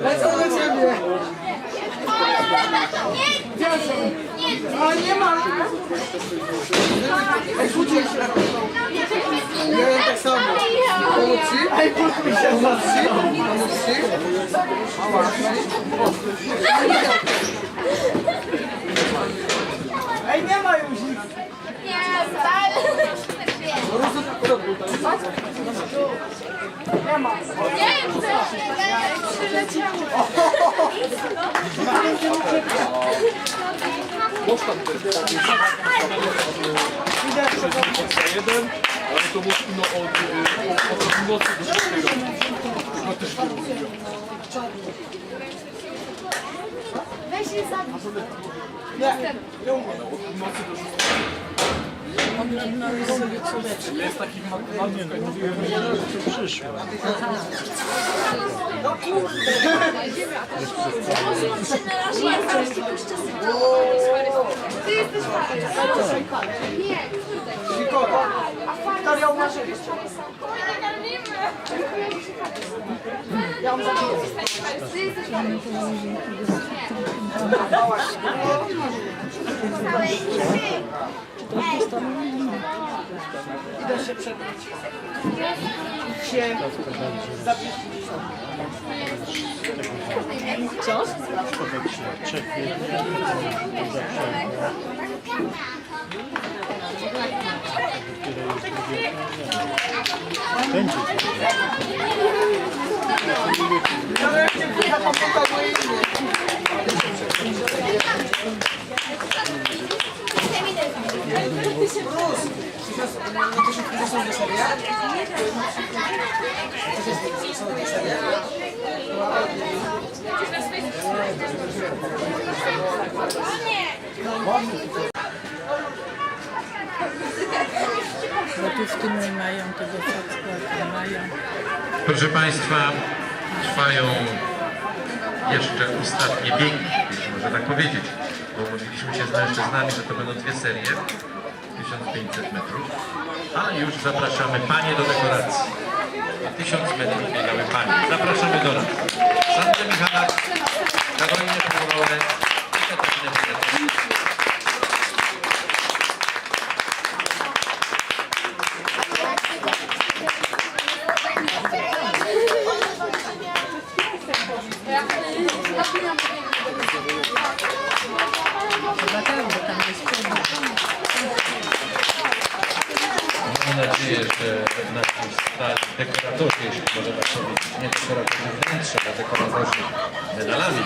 Lecą do ciebie. A nie ma. Ej, kłócić się. Miałem tak samo. Pomóc ci? Ej, kłóćmy się. Pomóc ci? Pomóc ci nie ma już nic. Jeden, ale to było no, od, y, od północy do szóstej roku. Chyba też kierunku. Weź się za Od północy do szóstej. Jest taki jak mówiłem, Ty jesteś Nie, Wikowa. Wiktoria umarzyła. Ja mam zabiję. Idę się przebrać. Się zabić. Ale jak cię pycha, to Gotówki nie mają, tego nie mają. Proszę Państwa, trwają jeszcze ostatnie biegi, jeśli można tak powiedzieć, bo mówiliśmy się z mężczyznami, że to będą dwie serie, 1500 metrów, a już zapraszamy Panie do dekoracji. Na 1000 metrów biegały Panie. Zapraszamy do nas. Sandrę Michalak, Mam nadzieję, że nasi dekoratorzy, jeśli można tak powiedzieć, nie dekoratorzy wnętrza, ale dekoratorzy medalami,